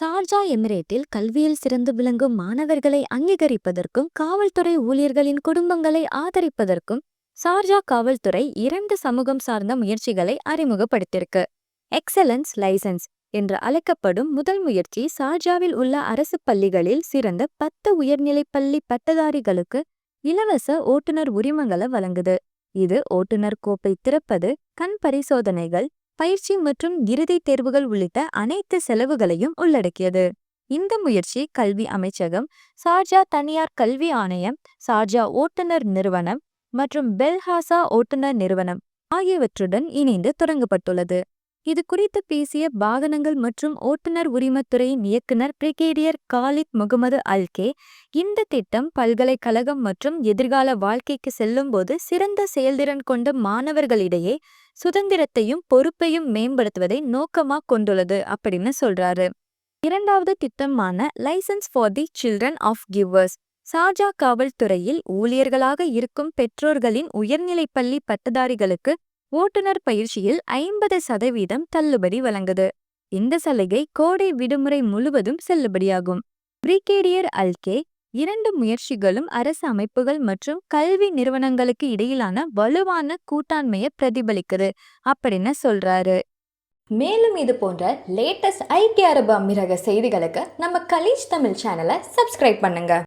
சார்ஜா எமிரேட்டில் கல்வியில் சிறந்து விளங்கும் மாணவர்களை அங்கீகரிப்பதற்கும் காவல்துறை ஊழியர்களின் குடும்பங்களை ஆதரிப்பதற்கும் சார்ஜா காவல்துறை இரண்டு சமூகம் சார்ந்த முயற்சிகளை அறிமுகப்படுத்தியிருக்கு. எக்ஸலன்ஸ் லைசன்ஸ் என்று அழைக்கப்படும் முதல் முயற்சி சார்ஜாவில் உள்ள அரசு பள்ளிகளில் சிறந்த பத்து உயர்நிலைப் பள்ளி பட்டதாரிகளுக்கு இலவச ஓட்டுநர் உரிமங்களை வழங்குது. இது ஓட்டுநர் கோப்பை திறப்பது கண் பரிசோதனைகள் பயிற்சி மற்றும் இறுதித் தேர்வுகள் உள்ளிட்ட அனைத்து செலவுகளையும் உள்ளடக்கியது. இந்த முயற்சி கல்வி அமைச்சகம் சார்ஜா தனியார் கல்வி ஆணையம் சார்ஜா ஓட்டுநர் நிறுவனம் மற்றும் பெல்ஹாசா ஓட்டுநர் நிறுவனம் ஆகியவற்றுடன் இணைந்து தொடங்கப்பட்டுள்ளது. இது குறித்து பேசிய வாகனங்கள் மற்றும் ஓட்டுநர் உரிமத்துறையின் இயக்குனர் பிரிகேடியர் காலித் முகமது அல்கே இந்த திட்டம் பல்கலைக்கழகம் மற்றும் எதிர்கால வாழ்க்கைக்கு செல்லும்போது சிறந்த செயல்திறன் கொண்ட மாணவர்களிடையே சுதந்திரத்தையும் பொறுப்பையும் மேம்படுத்துவதை நோக்கமாக கொண்டுள்ளது அப்படின்னு சொல்றாரு. இரண்டாவது திட்டமான license for the children of givers Sharjah காவல்துறையில் ஊழியர்களாக இருக்கும் பெற்றோர்களின் உயர்நிலைப் பள்ளி பட்டதாரிகளுக்கு ஓட்டுநர் பயிற்சியில் ஐம்பது சதவீதம் தள்ளுபடி வழங்குது. இந்த சலுகை கோடை விடுமுறை முழுவதும் செல்லுபடியாகும். பிரிகேடியர் அல்கே இரண்டு முயற்சிகளும் அரசு அமைப்புகள் மற்றும் கல்வி நிறுவனங்களுக்கு இடையிலான வலுவான கூட்டாண்மையை பிரதிபலிக்குது அப்படின்னு சொல்றாரு. மேலும் இது போன்ற லேட்டஸ்ட் ஐக்கிய அரபு அமீரக செய்திகளுக்கு நம்ம கலீஜ் தமிழ் சேனலை சப்ஸ்கிரைப் பண்ணுங்க.